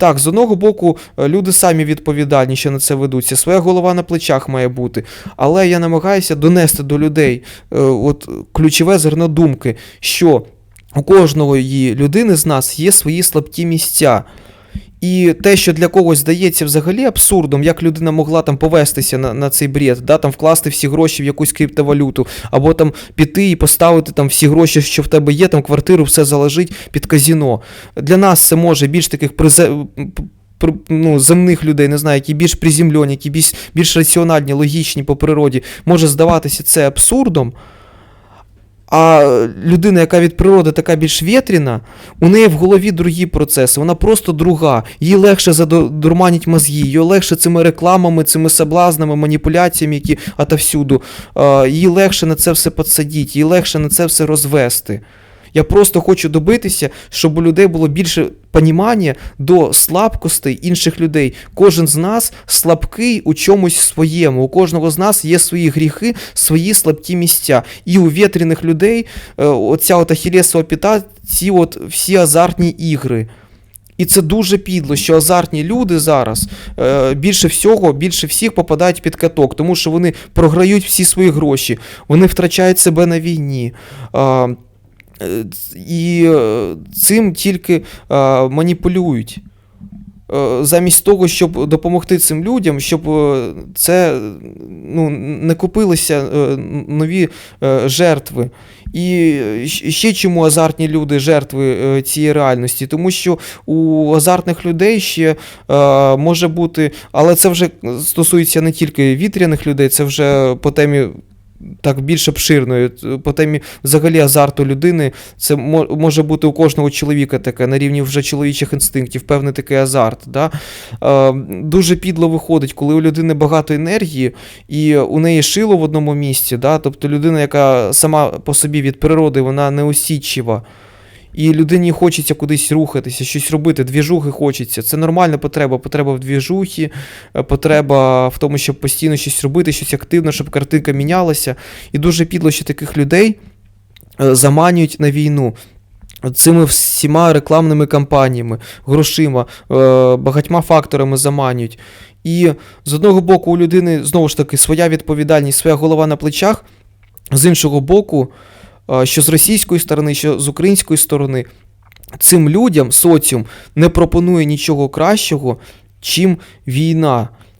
Так, з одного боку, е, люди самі відповідальні, що на це ведуться. Своя голова на плечах має бути. Але я намагаюся донести до людей е, от ключове зерно думки, що у кожної людини з нас є свої слабкі місця. І те, що для когось здається взагалі абсурдом, як людина могла там повестися на, на цей бред, да, там вкласти всі гроші в якусь криптовалюту, або там піти і поставити там всі гроші, що в тебе є, там квартиру, все заложить під казіно. Для нас це може більш таких призе... Ну, земних людей, не знаю, які більш приземлені, які більш, більш раціональні, логічні по природі, може здаватися це абсурдом. А людина, яка від природи така більш вєтріна, у неї в голові другі процеси, вона просто друга. Їй легше задурманіть мозги, їй легше цими рекламами, цими соблазнами, маніпуляціями, які отовсюду. Їй легше на це все підсадити, їй легше на це все розвести. Я просто хочу добитися, щоб у людей було більше понімання до слабкостей інших людей. Кожен з нас слабкий у чомусь своєму. У кожного з нас є свої гріхи, свої слабкі місця. І у вітряних людей е, оця от ахілесова піта, ці от всі азартні ігри. І це дуже підло, що азартні люди зараз е, більше всього, більше всіх попадають під каток, тому що вони програють всі свої гроші, вони втрачають себе на війні. Е, І е, цим тільки е, маніпулюють. Е, Замість того, щоб допомогти цим людям, щоб е, це ну, не купилися е, нові е, жертви. І ще чому азартні люди жертви е, цієї реальності? Тому що у азартних людей ще е, може бути, але це вже стосується не тільки вітряних людей, це вже по темі так більш обширною. Т- По темі взагалі азарту людини, це може бути у кожного чоловіка таке, на рівні вже чоловічих інстинктів, певний такий азарт. Да? Е, дуже підло виходить, коли у людини багато енергії, і у неї шило в одному місці, да? тобто людина, яка сама по собі від природи, вона неосідчива. І людині хочеться кудись рухатися, щось робити, двіжухи хочеться. Це нормальна потреба. Потреба в двіжухі, е, потреба в тому, щоб постійно щось робити, щось активно, щоб картинка мінялася. І дуже підло, що таких людей е, заманюють на війну. Цими всіма рекламними кампаніями, грошима, е, багатьма факторами заманюють. І з одного боку, у людини знову ж таки своя відповідальність, своя голова на плечах, з іншого боку, що з російської сторони, що з української сторони, цим людям соціум не пропонує нічого кращого, чим війна.